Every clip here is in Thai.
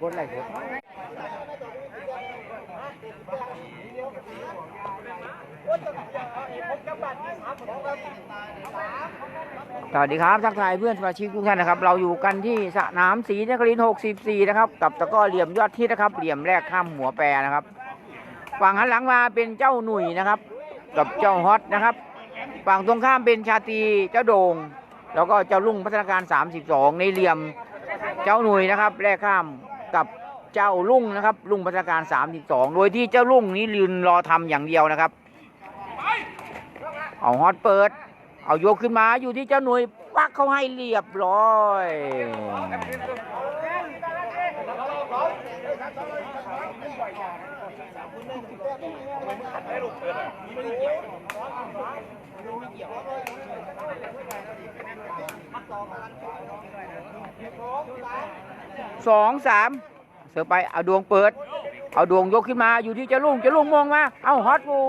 กดไลค์กดสวัสดีครับทักทายเพื่อนสมาชิกทุกท่านนะครับ เราอยู่กันที่สนามศรีนครินทร์64 นะครับ กับตะก้อเหลี่ยมยอดทิศนะครับ เหลี่ยมแรกข้ามหัวแปรนะครับ ฝั่งหันหลังมาเป็นเจ้าหนุ่ยนะครับ กับเจ้าฮอตนะครับ ฝั่งตรงข้ามเป็นชาตรีเจ้าโดง่งแล้วก็เจ้าลุงพัฒนาการ 32 ในเหลี่ยมเจ้าหนุ่ยนะครับ แรกข้าม กับเจ้าลุงนะครับ ลุงพัฒนาการ32โดยที่เจ้าลุงนี้ลืนรอทำอย่างเดียวนะครับ เอาฮอตเปิด เอายกขึ้นมาอยู่ที่เจ้าหนุ่ยปักเขาให้เรียบร้อย สองสามเสือไปเอาดวงเปิด เอาดวงยกขึ้นมาอยู่ที่เจะลุงเจะลุงมองมา เอาฮอตโอ้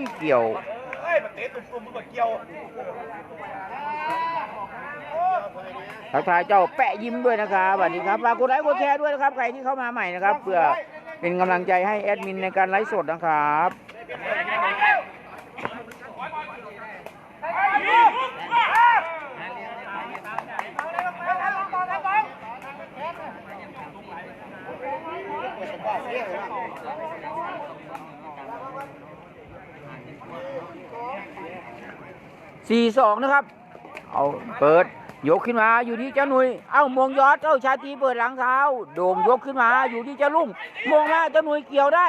ยเกี่ยวเฮ้ยมันเตะตุ่มๆมันก็เกี่ยวทักทายเจ้าแปะยิ้มด้วยนะครับสวัสดีครับฝากกดไลค์กดแชร์ด้วยนะครับใครที่เข้ามาใหม่นะครับเพื่อเป็นกำลังใจให้แอดมินในการไลฟ์สดนะครับ สี่สองนะครับ เอาเปิด ยกขึ้นมาอยู่ที่เจ้าหนุย เอ้ามงยอดเอ้าชาตีเปิดหลังเท้า โด่งยกขึ้นมาอยู่ที่เจ้าลุงมงมาเจ้าหนุยเกี่ยวได้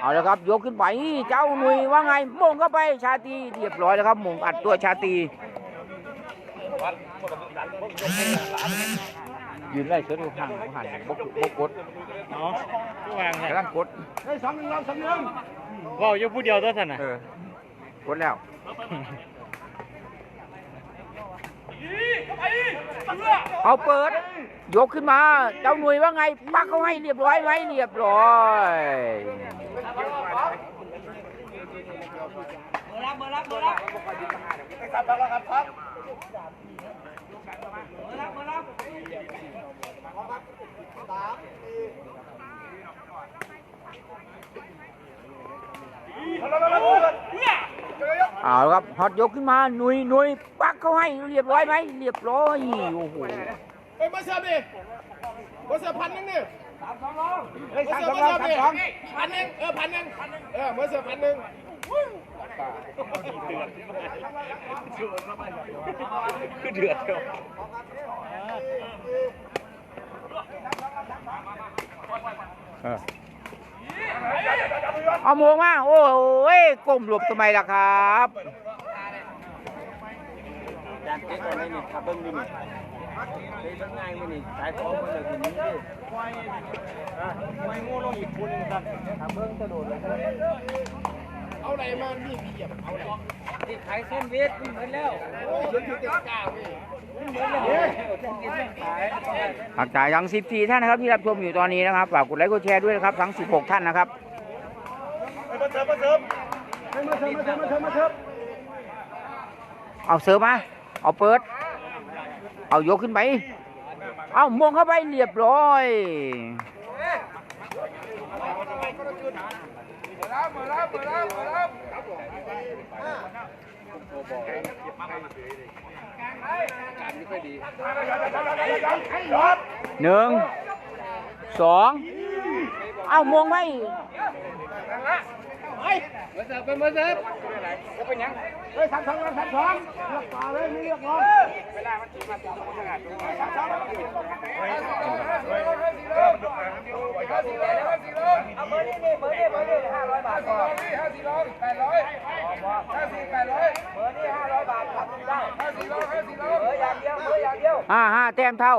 เอาละครับ ยกขึ้นไปเจ้าหนุยว่าไงมงเข้าไปชาตีเรียบร้อยแล้วครับมงอัดตัวชาตี ยืนไล่เสือดูหันหันบกบกกดเนาะผู้วางไงกำลังกดว่าอยู่ผู้เดียวตัวสันน่ะเออกดแล้วเอาเปิด ยกขึ้นมา เจ้าหน่วยว่าไง ปักเขาให้เรียบร้อยไหมเรียบร้อยไปซับแล้วครับครับ เอาครับฮอตยกขึ้นมาหนุยหนุยปักเขาให้เรียบร้อยไหมเรียบร้อยโอ้โหเฮ้ยมาเสิร์ดิมาเสิร์พันนึงดิเฮ้ยสามเสิร์ฟสองมาเสิร์ฟสามดิสองพันนึงเออพันนึงเออมาเสิร์พันนึง หนึงคือเดือดเดียวเอาโมงมาโอ้ยก้มหลบทำไมล่ะครับจานเจ๊ก่อนเลยนี่ขับเบิ้งดูนี่เจ๊ง่ายมั้ยนี่สายท้องมันเลยทีนี้ดิไม่งูลงอีกคนนึงครับขับเบิ้งกระโดดเลย เอาอะไรมานี่พี่เหยียบเอาอะไรที่ขายเส้นเวิทเหมือนแล้วโอ้ยเดี๋ยวอยู่เต็มกล้าพี่เหมือนแล้วเส้นวิทขายฝากจ่ายทั้ง14ท่านนะครับที่รับชมอยู่ตอนนี้นะครับฝากกดไลค์กดแชร์ด้วยนะครับทั้ง 16 ท่านนะครับมาเสิร์ฟมาเสิร์ฟมาเสิร์ฟมาเสิร์ฟมาเสิร์ฟมาเสิร์ฟเอาเสิร์ฟมาเอาเปิด เอายกขึ้นไป เอามงเข้าไปเรียบร้อย หนึ่งสองเอามงไว้มาเสิร์ฟเป็นมาเสิร์ฟเฮ้ยสามสองสามสองเลือกต่อเลยไม่เลือกก่อนเอาเบอร์นี้นี่เบอร์นี้เบอร์นี้ห้าร้อยบาทพอห้าสี่ร้อยแปดร้อยห้าสี่แปดร้อยเบอร์นี้ห้าร้อยบาททำได้ห้าสี่ร้อยห้าสี่ร้อยเบอร์อย่างเดียวเบอร์อย่างเดียวห้าห้าแต้มเท่า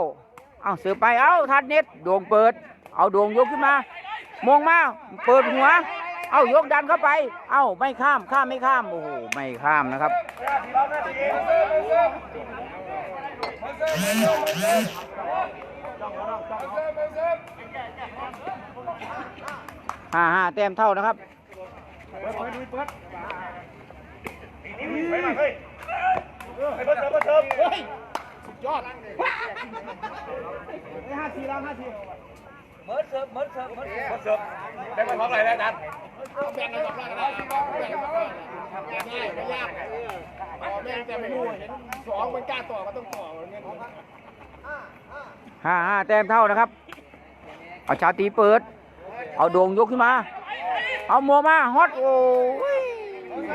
เอาเสือไป เอาทัดเน็ตด่งเปิด เอาด่งยกขึ้นมามองมา เปิดหัว เอายกดันเข้าไป เอาไม่ข้าม ข้ามไม่ข้าม โอ้โห ไม่ข้ามนะครับ ห้าห้าแต้มเท่านะครับไปมาเฮ้ยไมาเสิร์ฟมาเสิร์ฟเฮ้ยสุดยอดห้าสี่แล้วห้าสี่เหมือนเสิร์ฟเหมือนเสิร์ฟเหมือนเสิร์ฟเสิร์ฟได้ไปพร้อมอะไรแล้วจารย์แบ่งกันสองรอบนะแบ่งกันสองรอบง่ายไม่ยากต่อแม่งแต่ไม่รู้เห็นสองมันกล้าต่อก็ต้องต่อเงี้ย ห้าห้าแต้มเท่านะครับ เอาชาตีเปิด เอาโด่งยกขึ้นมา เอาโมมาฮอตโอ้ยห้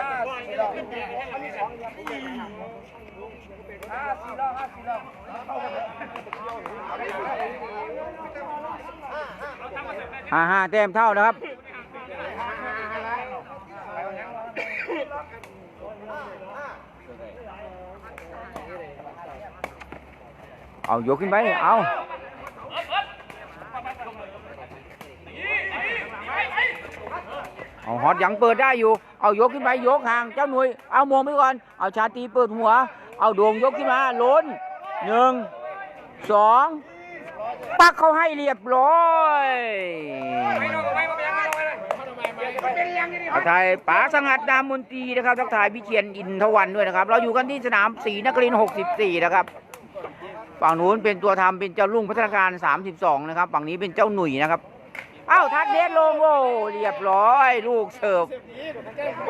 าห้าสี่รอบห้าห้าแต้มเท่านะครับ เอายกขึ้นไป เอาเอาฮอตยังเปิดได้อยู่ เอายกขึ้นไปยกห่างเจ้าหนุ่ยเอามวงไปก่อน เอาชาตีเปิดหัว เอาด่งยกขึ้นมาล้นหนึ่งสองปักเขาให้เรียบร้อยทักทายป๋าสงัดนามมนตรีนะครับทักทายพิเชียนอินทวันด้วยนะครับ เราอยู่กันที่สนามศรีนครินทร์64 นะครับ ฝั่งนู้นเป็นตัวทำเป็นเจ้าลุงพัฒนาการ 32 นะครับ ฝั่งนี้เป็นเจ้าหนุ่ยนะครับเอ้าทัดเดสลงโอ้เรียบร้อย ลูกเสิร์ฟ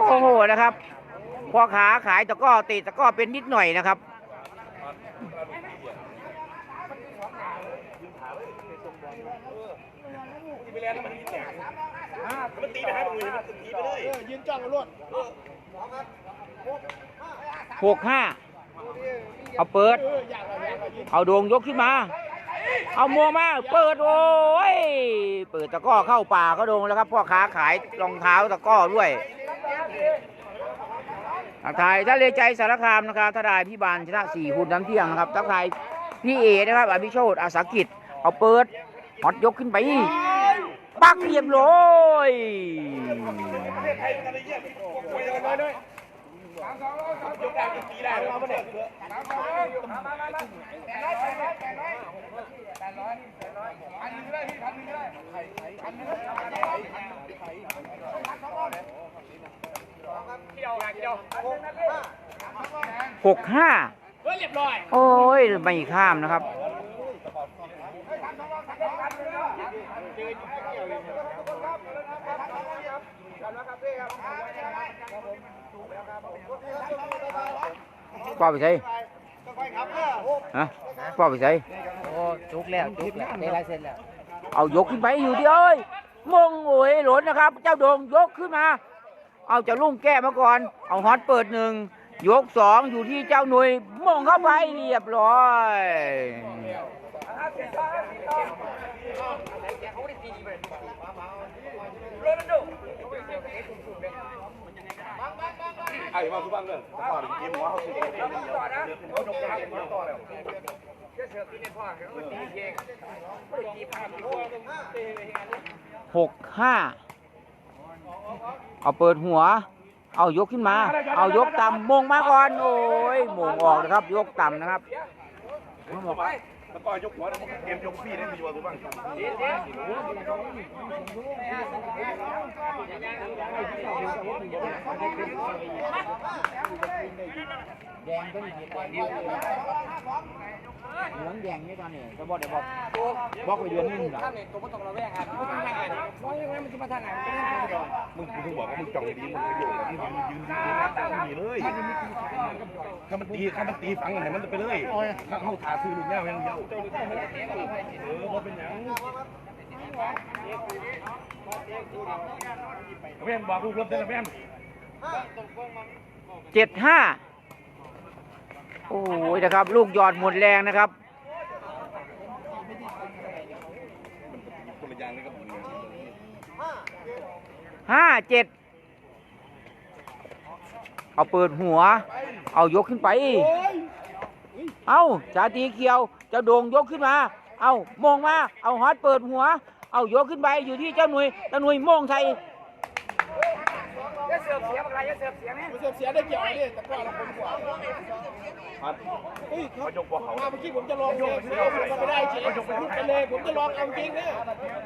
โอ้โหนะครับพอขาขายตะก้อตะตะก้อเป็นนิดหน่อยนะครับมันตีไปให้มึงมันตีไปเลยยืนจ้องกันรวดหกห้า เอาเปิด เอาโด่งยกขึ้นมา เอามัวมา เปิดโอ้ย เปิดตะก้อเข้าป่าเขาโดงแล้วครับพ่อค้าขายรองเท้าตะก้อด้วยทักทายท่านเลใจสารคามนะครับทนายพี่บานชนะสี่หุ่นน้ำเที่ยงนะครับทักทายพี่เอนะครับอภิโชตอาสากิจ เอาเปิดฮอตยกขึ้นไปปักเรียบร้อย หกห้าเฮ้ยเรียบร้อยโอ้ยไม่ข้ามนะครับ ป้าไปใส่ฮะป้าไปใส่โอ้จุกแล้วจุกแล้วได้ลายเซ็นแล้ว เอายกขึ้นไปอยู่ที่เอ้ยมงโอ้ยหล่นนะครับ เจ้าโดงยกขึ้นมา เอาเจ้าลุงแก้มาก่อน เอาฮอตเปิดหนึ่งยกสองอยู่ที่เจ้าหน่วยมงเข้าไปเรียบร้อย ไอ้มาสุบังเลยต่อถึงกินหัวเขาสุดเลยเขาดกยาเขาต่อแล้วหกห้าเอาเปิดหัว เอายกขึ้นมา เอายกต่ำมงมาก่อน โอ้ยมงออกนะครับ ยกต่ำนะครับ แล้วก็ยกหัวเกมยกพี่ได้มีอยู่สุบังเหลืองแดงนี่ตอนนี้จะบอกเดี๋ยวบอกบอกไปเดือนนึงเหรอข้ามเนี่ยตัวก็ต้องระแวงครับมันทางไหนเพราะยังไงมันจะมาทางไหนมันเป็นทางเดียวมึงมึงบอกว่ามึงจ้องดีมึงไประโยชน์มึงยืนยืนยืนยืนเลยถ้ามันตีถ้ามันตีฝังไหนมันจะไปเลยถ้าเข้าถาซื้อลูกแง่ยังเดียวเออมันเป็นอย่างแม่บอกลูกเริ่มเต้นแม่เจ็ดห้าโอ้ยนะครับ ลูกหยอดหมดแรงนะครับห้าเจ็ดเอาเปิดหัว เอายกขึ้นไป เอาชาตีเขียวเจ้าโด่งยกขึ้นมา เอามองมา เอาฮอตเปิดหัว เอายกขึ้นไปอยู่ที่เจ้าหน่วยเจ้าหน่วยมองใส่จะเสือกเสียอะไรจะเสือกเสียไหมกูเสียเสียได้เกี่ยวอะไรเนี่ยแต่ก่อนเราคนกว่าเฮ้ยเขายกหัวเขามาเมื่อกี้ผมจะลองเองผมก็ไม่ได้เฉยผมลุกไปเลย ผมจะลองเอาจริงนะ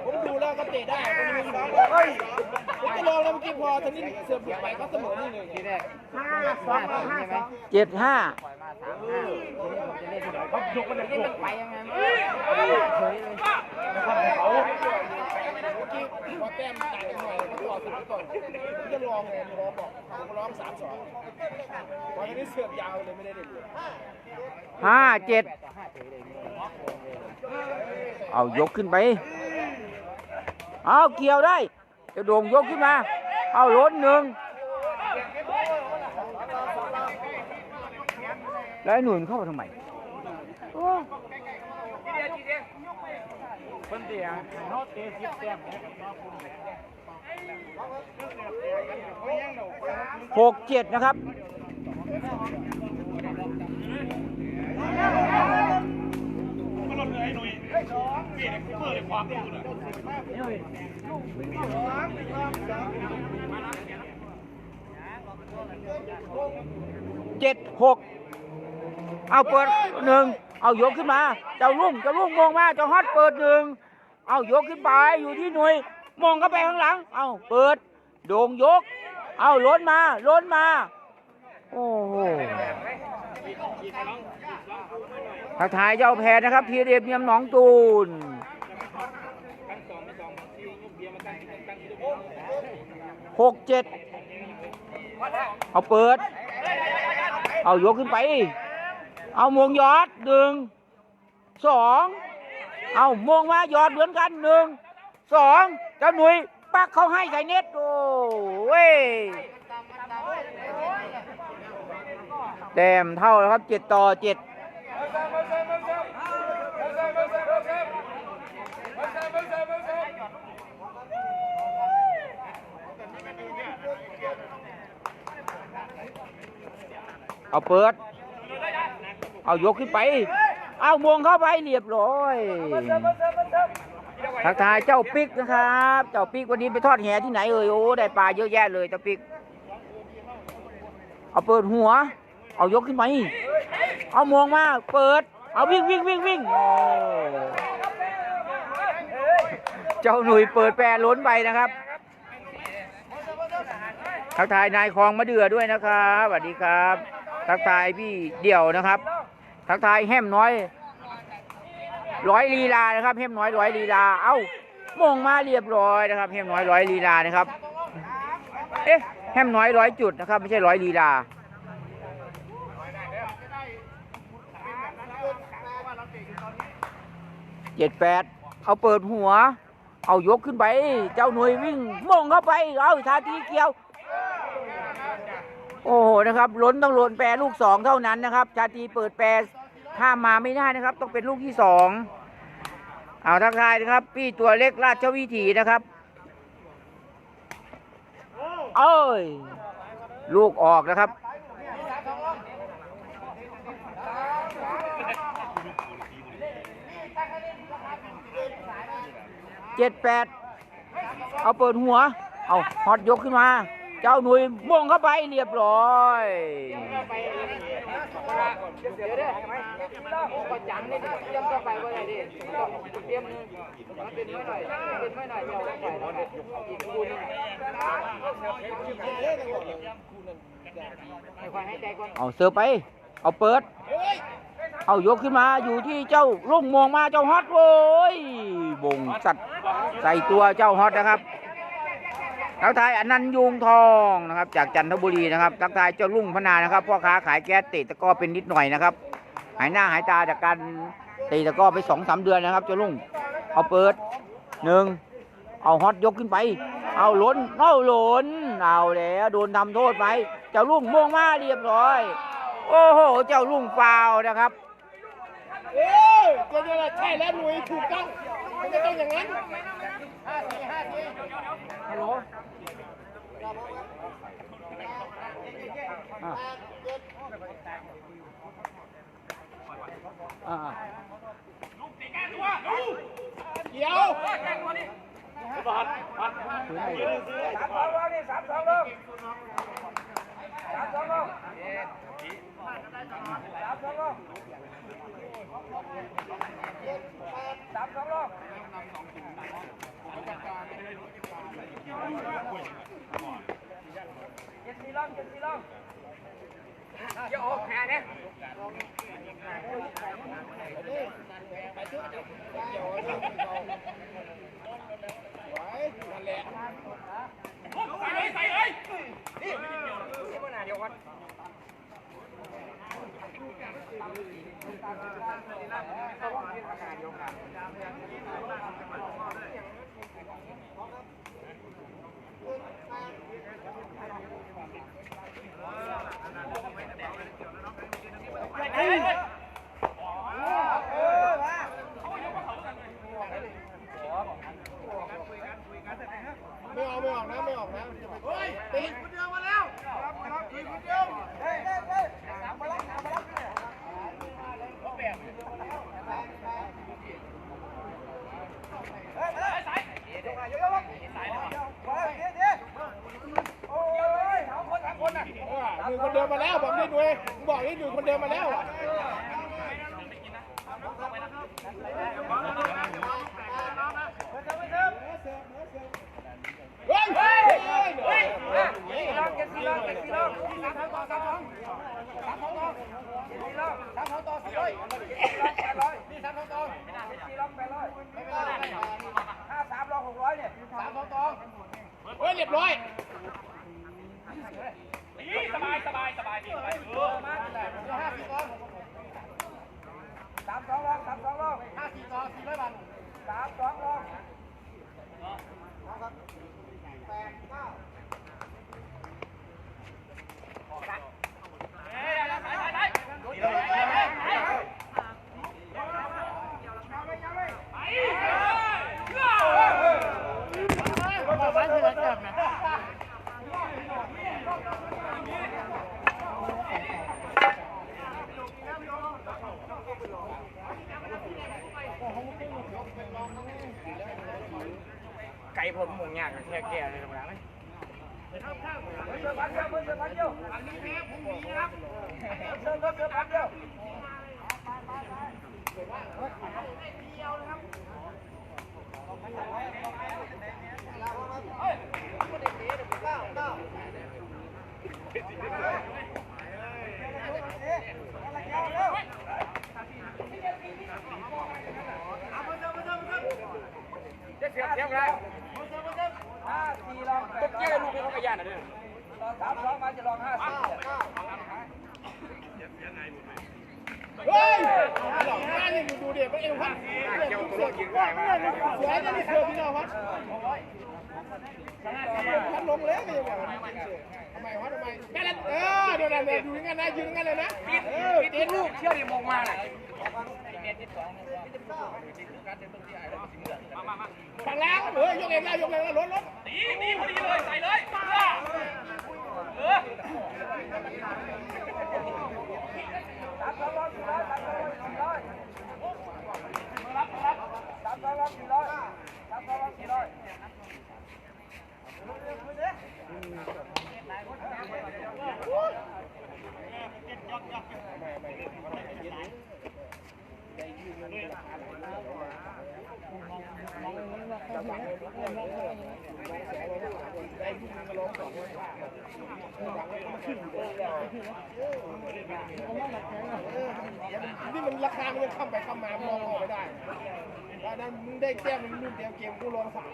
ผมดูแล้วก็เตะได้ผมไม่รู้เฮ้ยผมจะลอง แล้วเมื่อกี้พอทันนี้เสือกไปเขาเสมอนี่เลยทีแรกห้าสองห้าสองเจ็ดห้าเขายกมันเลยนี่ยมันกไปยังไงเฉยเลยเขาเมื่อกี้พอแต้มต่างกันหน่อยเขาต่อสุดก่อนผมจะลองไงรอบอกผมร้องสามสองวันนี้เสือกยาวเลยไม่ได้เด็ดเลยห้าเจ็ดเอายกขึ้นไป เอาเกี่ยวได้ จะโด่งยกขึ้นมา เอาล้นหนึ่งแล้วหนุ่ยมันเข้ามาทำไมโอ้เพิ่นเดียโนเตะสิบแต้มหกเจ็ดนะครับ มันลดเลยไอ้หนุ่ยเปลี่ยน เจ็ดหกเอาเปิดหนึ่งเอายกขึ้นมา เจ้าลุ่งเจ้าลุ่งมองมาเจ้าฮอตเปิดหนึ่งเอายกขึ้นไปอยู่ที่หน่วยมองเข้าไปข้างหลัง เอาเปิด โด่งยก เอาล้นมาล้นมา โอ้โห ทักทายเจ้าแพรนะครับพีเดบเมียมหนองตูนหกเจ็ดเอาเปิด เอายกขึ้นไป เอามงยอดหนึ่งสองเอามงมายอดเหมือนกันหนึ่งสองเจ้าหนุ่ยปักเขาให้ใส่เน็ตโอ้เว้ยแต้มเท่าแล้วครับเจ็ดต่อเจ็ด เอาเปิด เอายกขึ้นไป เอามวงเข้าไปเรียบร้อย ทักทายเจ้าปิ๊กนะครับ เจ้าปิ๊กวันนี้ไปทอดแหที่ไหนเอ่ยโอ้ได้ปลาเยอะแยะเลยเจ้าปิ๊กเอาเปิดหัว เอายกขึ้นไป เอามวงมา เปิด เอาวิ่งวิ่งวิ่งวิ่งเจ้าหนุ่ยเปิดแปรล้นไปนะครับทักทายนายคลองมะเดื่อด้วยนะครับสวัสดีครับ ทักทายพี่เดี่ยวนะครับ ทักทายแฮมน้อย ร้อยลีลานะครับเฮมน้อยร้อยลีลา เอ้ามงมาเรียบร้อยนะครับเฮมน้อยร้อยลีลานะครับ เอ๊ะแฮมน้อยร้อยจุดนะครับ ไม่ใช่ร้อยลีลาเจ็ดแปดเอาเปิดหัว เอายกขึ้นไป เจ้าหน่วยวิ่งมงเข้าไป เอาทาทีเกี่ยว โอ้โหนะครับล้นต้องล้นแปรลูกสองเท่านั้นนะครับ ชาตีเปิดแปรข้ามมาไม่ได้นะครับ ต้องเป็นลูกที่สองเอาทักทายนะครับ พี่ตัวเล็กราชวิถีนะครับเอ้ยลูกออกนะครับเจ็ดแปดเอาเปิดหัว เอาฮอตยกขึ้นมา เจ้าหนุ่ยม่งเข้าไปเรียบร้อยเดี๋ยวเด้อก็จังนี่เตรียมก็ไปว่าไงดิเตรียมมันเป็นไม่หน่อยเป็นไม่หน่อยเดียวไปแล้วอีกคู่นึงให้ควายให้ใจก่อนเอาเสือไป เอาเปิด เอายกขึ้นมาอยู่ที่เจ้าลุ่งมองมาเจ้าฮอตโว้ยบงสัตว์ใส่ตัวเจ้าฮอตนะครับ ทักทายอนันต์ยุงทองนะครับ จากจันทบุรีนะครับทักทายเจ้าลุ่งพนานะครับพ่อค้าขายแก๊สเตะตะกร้อเป็นนิดหน่อยนะครับ หายหน้าหายตาจากการเตะตะกร้อไปสองสามเดือนนะครับเจ้าลุ่งเอาเปิดหนึ่งเอาฮอตยกขึ้นไป เอาล้นเอาล้นเอาแล้วโดนทำโทษไป เจ้าลุ่งม่วงมาเรียบร้อย โอ้โหเจ้าลุ่งฟาวล์นะครับเออก็นี่แหละใช่แล้วหนุ่ยถูกต้องมันจะต้องอย่างนั้นฮัลโหล อ่ะอ่า เดี๋ยวเอย่าออกแพ้เนี่ยไว้นั่นแหละนี่มันหนาเดียวกันไม่ออกไม่ออกนะไม่ออกน ไม่เฮ้ยตีคนเดียวมาแล้วตีคนเดียว หนึ่งคนเดินมาแล้วบอกนี่ด้วย บอกนี่หนึ่คนเดินมาแล้วเฮ้ยเฮ้ยเฮ้ยสี่ลองเจ็ดสี่ลองเจ็ดสี่ลองสามต่อสามสองสามสองต่อเจ็ดสี่ลองสามสองต่อสี่ร้อยแปดร้อยนี่สามสองต่อเจ็ดสี่ลองแปดร้อยห้าสามลองหกร้อยเนี่ยสามสองต่อเฮ้ยเรียบร้อย สบายสบายสบายดีไปเออมาห้าสี่ต่อสามสองลองสามสองลองห้าสี่ต่อสี่ร้อยบาทสามสองลองไก่ผมหมูย่างแค่แก่เลยธรรมดาไหมเสือพันเดียวเสือพันเดียวอันนี้แพ้ผมมีนะครับเสือเสือพันเดียว เสียเสียงไรห้าสี่ลองตุ๊กเกี้ย ลูกเป็นของกระยานนะเด้อสามสองมาจะลองห้าสี่เฮ้ยหลอกง่ายนี่ดูดิมันเอวพันเกี่ยวตัวกินได้ไหมสวยนะนี่เสือพี่น้องพัดพัดลงเลยนี่แบบทำไมวะทำไมแค่นั้นเออเดี๋ยวนั้นอยู่งั้นนะยืนงั้นเลยนะเออปิดปิดลูกเชี่ยวดิมงมาน่ะ ฝั่งแล้วเฮ้ยยกเองแล้วยกเองแล้วรถรถตีตีพอดีเลยใส่เลยเออสามสองร้อยสี่ร้อยสามสองร้อยสี่ร้อยสามสองร้อยสี่ร้อยสามสองร้อยสี่ร้อย นี่มันราคามันยังข้ามไปข้ามมาลองออกไม่ได้ถ้านั้นมึงได้แก้มมึงนู่นเตรียมเกมกูลองสาม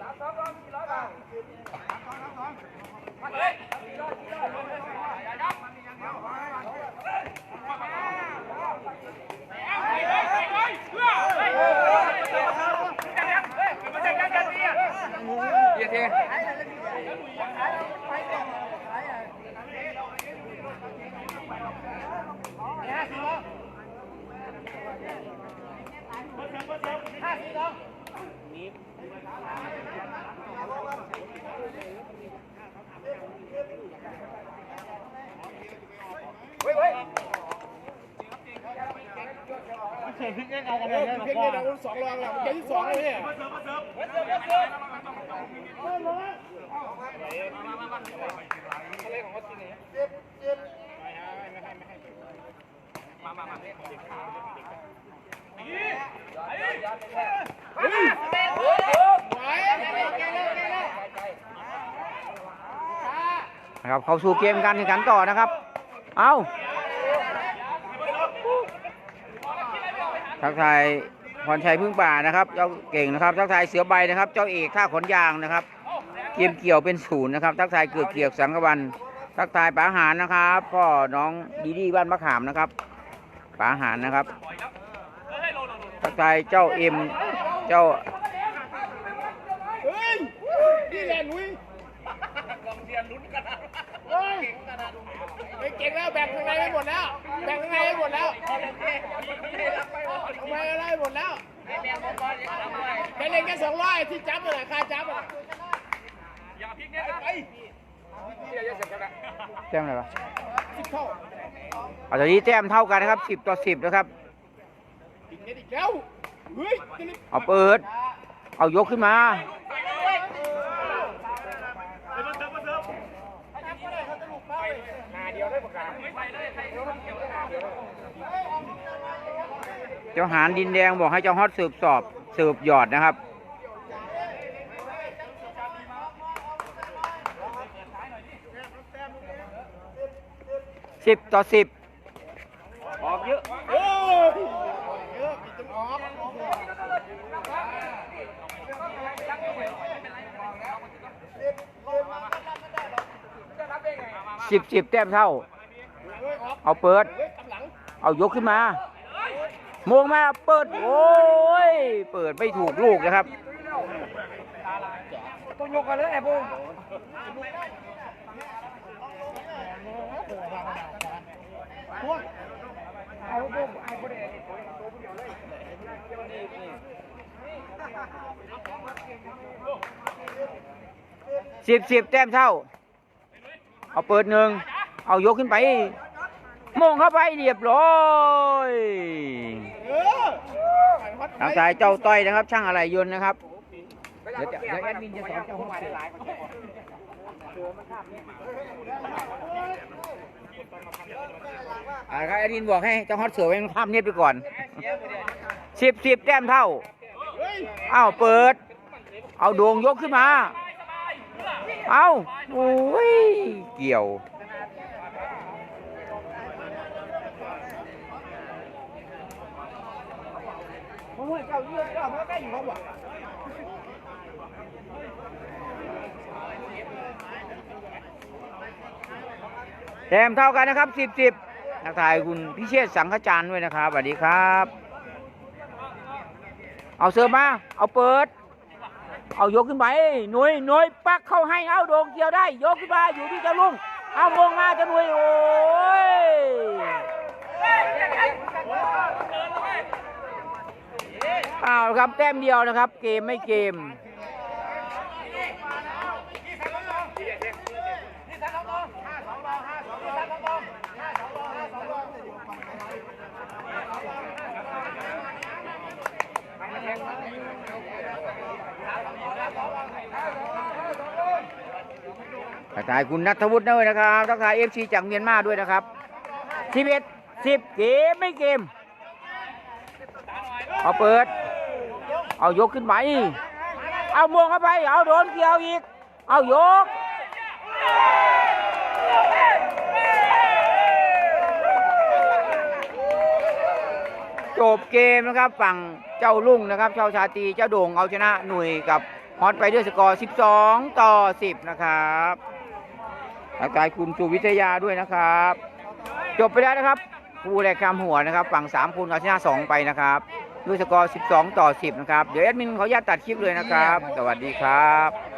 สามสองร้อยสี่ร้อยบาท chứ Wait, wait. เฉยพลิกได้เอากันเอเลยเพียงเดีราสองรองแล้วเกมที่สองเลยเนี่ยนะครับเข้าสู่เกมการแข่งขันต่อนะครับ เอา ทักทายพรชัยพึ่งป่านะครับ เจ้าเก่งนะครับ ทักทายเสือใบนะครับ เจ้าเอกท่าขนยางนะครับ เกมเกี่ยวเป็นศูนย์นะครับ ทักทายเกือกเกียกสังกวัน ทักทายป๋าหารนะครับพ่อน้องดีดีบ้านมะขามนะครับป๋าหารนะครับ ทักทายเจ้าเอ็ม เจ้า เฮ้ยนี่แหละหนุ่ยลองเรียนลุ้นกันเฮ้ยไม่เก่งแล้วแบ่งข้างในไปหมดแล้ว แบ่งข้างในไปหมดแล้วทำไมอะไรหมดแล้วไปเล่นแค่สองร้อยที่จับเลยค่าจับอะแต้มอะไรวะสิบเท่าเอาตอนนี้แต้มเท่ากันนะครับสิบต่อสิบนะครับ อีกเม็ดอีกแล้วเฮ้ยจะรีบเอาเปิด เอายกขึ้นมา เจ้าหานดินแดงบอกให้เจ้าฮอตสืบสอบสืบหยอดนะครับ สิบต่อสิบออกเยอะสิบสิบแต้มเท่า เอาเปิด เอายกขึ้นมา มงมาเปิด โอ้ย เปิดไม่ถูกลูกนะครับต้องยกกันเลยไอ้บูเอาบูไอ้บูเดสิบสิบแต้มเท่า เอาเปิดหนึ่ง เอายกขึ้นไปโมงเข้าไปเรียบร้อย ทางสายเจ้าต้อยนะครับ ช่างอะไรยนต์นะครับเดี๋ยวเดี๋ยวแอดมินจะสอนเจ้าห้องเสืออ่าครับแอดมินบอกให้เจ้าฮอตเสือไว้ข้ามเน็ตไปก่อนสิบสิบแต้มเท่าอ้าวเปิด เอาดวงยกขึ้นมา เอาโอ้ยเกี่ยว ผมว่าเจ้าเลือกเจ้ามันก็ใกล้อยู่แต้มเท่ากันนะครับสิบสิบนักถ่ายคุณพิเชษสังขจารด้วยนะครับสวัสดีครับ เอาเสิร์ฟมา เอาเปิด เอายกขึ้นไปหน่วยหน่วยปักเข้าให้เอาโดงเกี่ยวได้ ยกขึ้นมาอยู่ที่เจ้าลุงเอามงมาเจะหน่วยโอ้ย อาละครับแต้มเดียวนะครับ เกมไม่เกมทักทายคุณนัทวุฒิด้วยนะครับทักทายเอฟซีจากเมียนมาด้วยนะครับสิบเอ็ดสิบเกมไม่เกม เอาเปิด เอายกขึ้นไป เอามวงเข้าไป เอาโดนเกี่ยวอีก เอายก จบเกมนะครับฝั่งเจ้าลุ่งนะครับเจ้าชาตีเจ้าโด่งเอาชนะหน่วยกับฮอตไปด้วยสกอร์ 12 ต่อ 10 นะครับทักายคุณสุวิทยาด้วยนะครับ จบไปแล้วนะครับคู่แรกคำหัวนะครับ ฝั่ง3คุณเอาชนะ2ไปนะครับ ด้วยสกอร์ 12 ต่อ 10 นะครับ เดี๋ยวแอดมินขออนุญาตตัดคลิปเลยนะครับ สวัสดีครับ